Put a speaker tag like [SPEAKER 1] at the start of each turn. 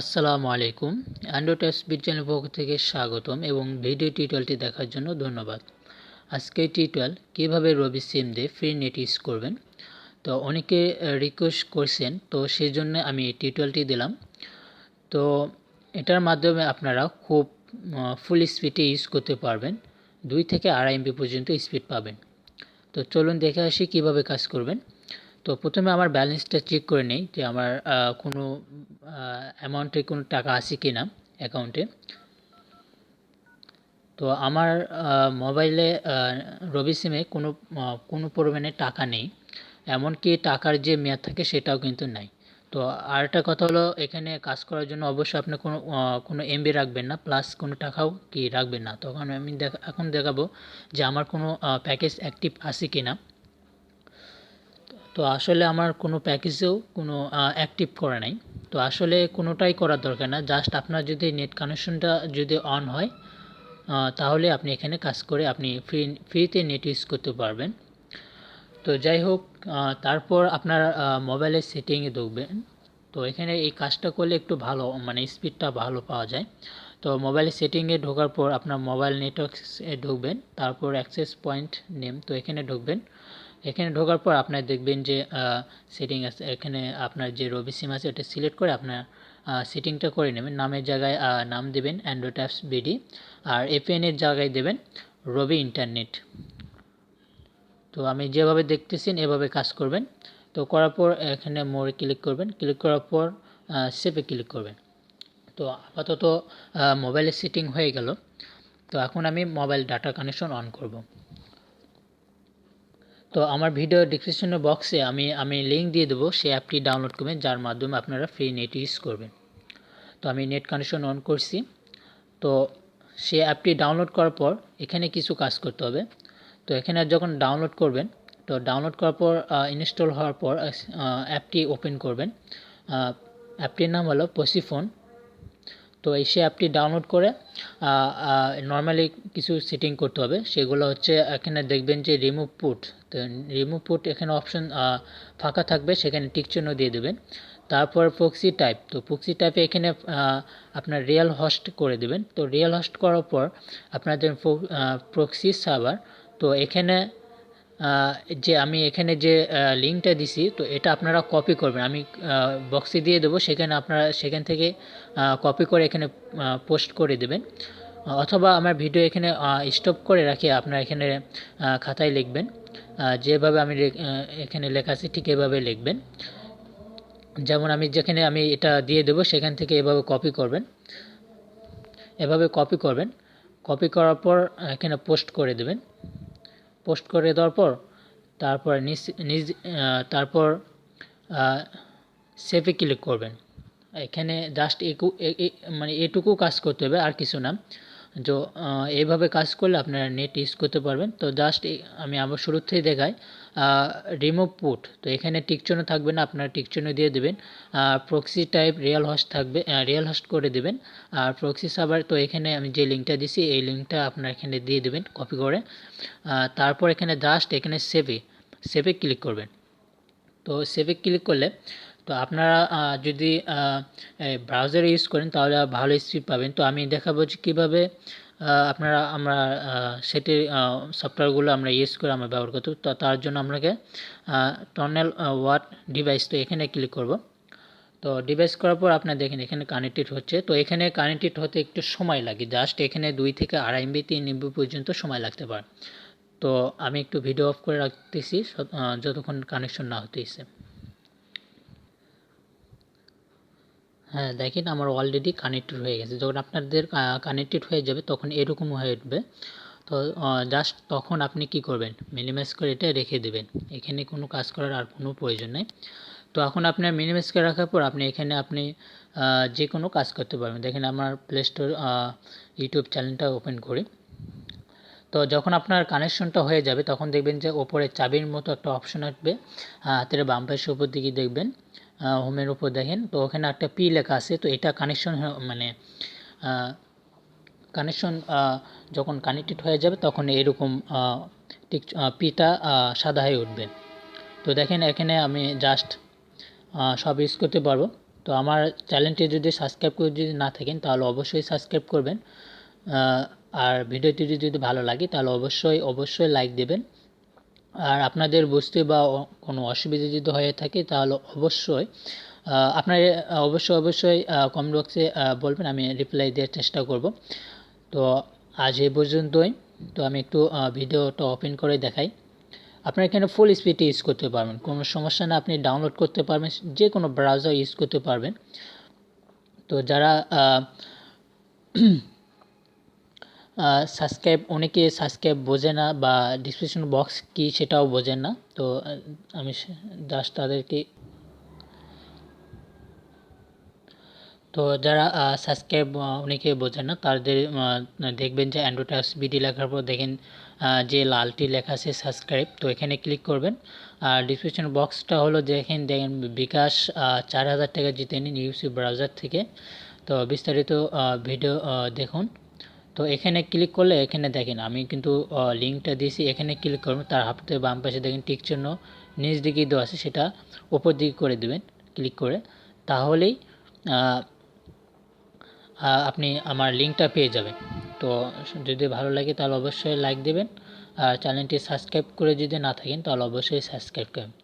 [SPEAKER 1] আসসালামু আলাইকুম। Bit channel পক্ষ থেকে স্বাগতম এবং ভিডিও টিউটোরিয়ালটি দেখার জন্য ধন্যবাদ। আজকে টিউটোরিয়াল কীভাবে রবি সিম দিয়ে ফ্রি নেট ইউজ করবেন? তো অনেকে রিকোয়েস্ট করছেন, তো সেই জন্য আমি টিউটোরিয়ালটি দিলাম। তো এটার মাধ্যমে আপনারা খুব ফুল স্পিডে ইউজ করতে পারবেন। দুই থেকে আড়াই এমবি পর্যন্ত স্পিড পাবেন। তো চলুন দেখে আসি কীভাবে কাজ করবেন। তো প্রথমে আমার ব্যালেন্সটা চেক করে নিই যে আমার কোনো অ্যামাউন্টে কোনো টাকা আছে কি না অ্যাকাউন্টে তো আমার মোবাইলে রবি সিমে কোনো কোনো পরিমাণে টাকা নেই। এমনকি টাকার যে মেয়াদ থাকে সেটাও কিন্তু নাই। তো আর একটা কথা হলো, এখানে কাজ করার জন্য অবশ্যই আপনি কোনো কোনো এমবি রাখবেন না প্লাস কোনো টাকাও কি রাখবেন না। তখন আমি দেখা, এখন দেখাবো যে আমার কোনো প্যাকেজ অ্যাক্টিভ আছে কি না তো আসলে আমার কোনো প্যাকেজেও কোনো অ্যাক্টিভ করা নাই। তো আসলে কোনোটাই করার দরকার না। জাস্ট আপনার যদি নেট কানেকশনটা যদি অন হয় তাহলে আপনি এখানে কাজ করে আপনি ফ্রি ফ্রিতে নেট ইউজ করতে পারবেন। তো যাই হোক তারপর আপনার মোবাইলের সেটিংয়ে ঢুকবেন তো এখানে এই কাজটা করলে একটু ভালো মানে স্পিডটা ভালো পাওয়া যায়। তো মোবাইলের সেটিংয়ে ঢোকার পর আপনার মোবাইল নেটওয়ার্কসে ঢুকবেন তারপর অ্যাক্সেস পয়েন্ট নেম তো এখানে ঢুকবেন। এখানে ঢোকার পর আপনার দেখবেন যে সেটিং আছে। এখানে আপনার যে রবি সিম আছে, ওটা সিলেক্ট করে আপনার সেটিংটা করে নেবেন। নামের জায়গায় নাম দেবেন অ্যান্ড্রয়েড অ্যাপস বিডি আর এফএনের জায়গায় দেবেন রবি ইন্টারনেট তো আমি যেভাবে দেখতেছেন, এভাবে কাজ করবেন। তো করার পর এখানে মোড়ে ক্লিক করবেন। ক্লিক করার পর সেভে ক্লিক করবেন। তো আপাতত মোবাইলের সেটিং হয়ে গেল। তো এখন আমি মোবাইল ডাটা কানেকশন অন করব। তো আমার ভিডিও ডিসক্রিপশনের বক্সে আমি আমি লিঙ্ক দিয়ে দেবো সেই অ্যাপটি ডাউনলোড করবেন যার মাধ্যমে আপনারা ফ্রি নেট ইউজ করবেন। তো আমি নেট কানেকশন অন করছি। তো সে অ্যাপটি ডাউনলোড করার পর এখানে কিছু কাজ করতে হবে। তো এখানে যখন ডাউনলোড করবেন, তো ডাউনলোড করার পর ইনস্টল হওয়ার পর অ্যাপটি ওপেন করবেন। অ্যাপটির নাম হলো পসিফোন তো এই সে অ্যাপটি ডাউনলোড করে নর্মালি কিছু সেটিং করতে হবে। সেগুলো হচ্ছে এখানে দেখবেন যে রিমুভ পুট তো রিমুভ পুট এখানে অপশন ফাঁকা থাকবে, সেখানে টিক চিহ্ন দিয়ে দেবেন। তারপর প্রক্সি টাইপ তো প্রক্সি টাইপে এখানে আপনার রিয়েল হোস্ট করে দেবেন। তো রিয়েল হোস্ট করার পর আপনাদের প্রক্সি সার্ভার তো এখানে যে আমি এখানে যে লিঙ্কটা দিছি, তো এটা আপনারা কপি করবেন। আমি বক্সে দিয়ে দেবো, সেখানে আপনারা, সেখান থেকে কপি করে এখানে পোস্ট করে দেবেন। অথবা আমার ভিডিও এখানে স্টপ করে রাখি, আপনারা এখানে খাতায় লিখবেন। যেভাবে আমি এখানে লেখা আছে, ঠিক এভাবে লিখবেন। যেমন আমি যেখানে আমি এটা দিয়ে দেবো, সেখান থেকে এভাবে কপি করবেন। এভাবে কপি করবেন। কপি করার পর, এখানে পোস্ট করে দেবেন। পোস্ট করে দেওয়ার পর তারপর নিজ নিজ তারপর সেভে ক্লিক করবেন। এখানে জাস্ট একু মানে এটুকু কাজ করতে হবে, আর কিছু না। তো এইভাবে কাজ করলে আপনারা নেট ইউজ করতে পারবেন। তো জাস্ট আমি আবার শুরুর থেকে দেখাই। রিমুভ পুট তো এখানে টিকচিহ্ন থাকবে না, আপনারা টিকচিহ্ন দিয়ে দেবেন। প্রক্সি টাইপ রিয়াল হোস্ট থাকবে রিয়াল হোস্ট করে দেবেন। আর প্রক্সি সার্ভার তো এখানে আমি যে লিঙ্কটা দিছি, এই লিঙ্কটা আপনারা এখানে দিয়ে দেবেন কপি করে। তারপর এখানে জাস্ট এখানে সেভে সেভে ক্লিক করবেন। তো সেভে ক্লিক করলে তো আপনারা যদি ব্রাউজার ইউজ করেন, তাহলে ভালো স্পিড পাবেন। তো আমি দেখাবো যে কীভাবে আপনারা, আমরা সেটি সফটওয়্যারগুলো আমরা ইউজ করে আমরা ব্যবহার করতে তো, তার জন্য আপনাকে টনেল ওয়াট ডিভাইস তো এখানে ক্লিক করব। তো ডিভাইস করার পর আপনার দেখেন এখানে কানেক্টেড হচ্ছে। তো এখানে কানেক্টেড হতে একটু সময় লাগে। জাস্ট এখানে দুই থেকে আড়াই এমবি তিন এমবি পর্যন্ত সময় লাগতে পারে। তো আমি একটু ভিডিও অফ করে রাখতেছি যতক্ষণ কানেকশন না হতেছে। হ্যাঁ দেখেন আমার অলরেডি কানেক্টেড হয়ে গেছে। যখন আপনাদের কানেক্টেড হয়ে যাবে তখন এরকম হয়ে উঠবে। তো জাস্ট তখন আপনি কি করবেন? মিনিমাইজ করে এটা রেখে দেবেন। এখানে কোনো কাজ করার আর কোনো প্রয়োজন নেই। তো এখন আপনার মিনিমাইজ করে রাখার পর আপনি এখানে আপনি যে কোনো কাজ করতে পারবেন। দেখেন আমার প্লে স্টোর ইউটিউব চ্যানেলটা ওপেন করি। তো যখন আপনার কানেকশনটা হয়ে যাবে, তখন দেখবেন যে ওপরে চাবির মতো একটা অপশন আসবে। হাতের বাম পাশের উপর দিকে দেখবেন। হোমের উপর দেখেন। তো ওখানে একটা পি লেখা আছে, তো এটা কানেকশন মানে কানেকশন যখন কানেক্টেড হয়ে যাবে তখন এরকম ঠিক পিটা সাদা হয়ে উঠবে। তো দেখেন এখানে আমি জাস্ট সব ইউজ করতে পারব। তো আমার চ্যানেলটি যদি সাবস্ক্রাইব করে যদি না থাকেন, তাহলে অবশ্যই সাবস্ক্রাইব করবেন। আর ভিডিওটি যদি ভালো লাগে, তাহলে অবশ্যই অবশ্যই লাইক দেবেন। আর আপনাদের বুঝতে বা কোনো অসুবিধা যদি হয়ে থাকে, তাহলে অবশ্যই আপনারা অবশ্যই অবশ্যই কমেন্ট বক্সে বলবেন, আমি রিপ্লাই দেওয়ার চেষ্টা করব। তো আজ এই পর্যন্তই। তো আমি একটু ভিডিওটা ওপেন করে দেখাই। আপনারা এখানে ফুল স্পিডে ইউজ করতে পারবেন। কোনো সমস্যা না, আপনি ডাউনলোড করতে পারবেন যে কোনো ব্রাউজার ইউজ করতে পারবেন। তো যারা সাবস্ক্রাইব অনেকে সাবস্ক্রাইব বোঝে না বা ডিসক্রিপশন বক্স কি সেটাও বোঝেন না। তো আমি জাস্ট তাদেরকে তো যারা সাবস্ক্রাইব অনেকে বোঝেন না, তাদের দেখবেন যে অ্যান্ড্রয়েড বিডি লেখার পর দেখেন যে লালটি লেখা আছে সাবস্ক্রাইব তো এখানে ক্লিক করবেন। আর ডিসক্রিপশন বক্সটা হলো যে এখানে দেখেন বিকাশ চার হাজার টাকা জিতে নিন ইউসি ব্রাউজার থেকে। তো বিস্তারিত ভিডিও দেখুন। তো এখানে ক্লিক করলে এখানে দেখেন আমি কিন্তু লিঙ্কটা দিয়েছি। এখানে ক্লিক করবেন তার হাতে বাম পাশে দেখেন টিক চিহ্ন, নিচ দিকেই দেওয়া আছে, সেটা ওপর দিকে করে দেবেন ক্লিক করে। তাহলেই আপনি আমার লিঙ্কটা পেয়ে যাবেন। তো যদি ভালো লাগে তাহলে অবশ্যই লাইক দেবেন। আর চ্যানেলটি সাবস্ক্রাইব করে যদি না থাকেন তাহলে অবশ্যই সাবস্ক্রাইব করবেন।